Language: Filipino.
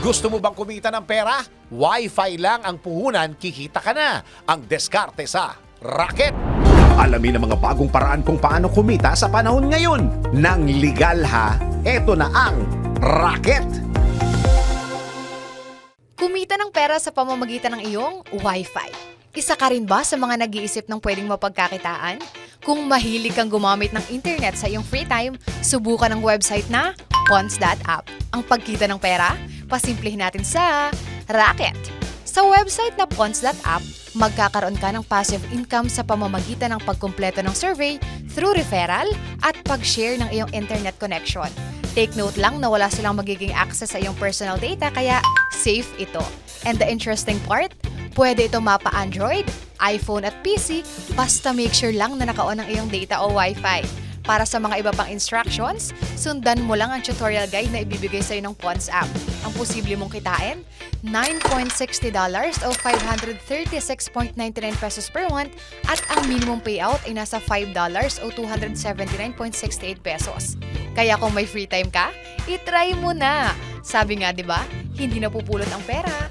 Gusto mo bang kumita ng pera? Wi-Fi lang ang puhunan, kikita ka na. Ang diskarte sa Rocket. Alamin ang mga bagong paraan kung paano kumita sa panahon ngayon. Nang legal ha, eto na ang Rocket. Kumita ng pera sa pamamagitan ng iyong Wi-Fi. Isa ka rin ba sa mga nag-iisip ng pwedeng mapagkakitaan? Kung mahilig kang gumamit ng internet sa iyong free time, subukan ang website na Pons.app. Ang pagkita ng pera, pasimplihin natin sa Racket. Sa website na Pons.app, magkakaroon ka ng passive income sa pamamagitan ng pagkumpleto ng survey through referral at pag-share ng iyong internet connection. Take note lang na wala silang magiging access sa iyong personal data kaya safe ito. And the interesting part, pwede ito mapa Android, iPhone at PC basta make sure lang na naka-on ang iyong data o Wi-Fi. Para sa mga iba pang instructions, sundan mo lang ang tutorial guide na ibibigay sa iyo ng Pons app. Ang posible mong kitain, $9.60 o 536.99 pesos per month at ang minimum payout ay nasa $5 o 279.68 pesos. Kaya kung may free time ka, itry mo na. Sabi nga 'di ba, hindi napupulot ang pera.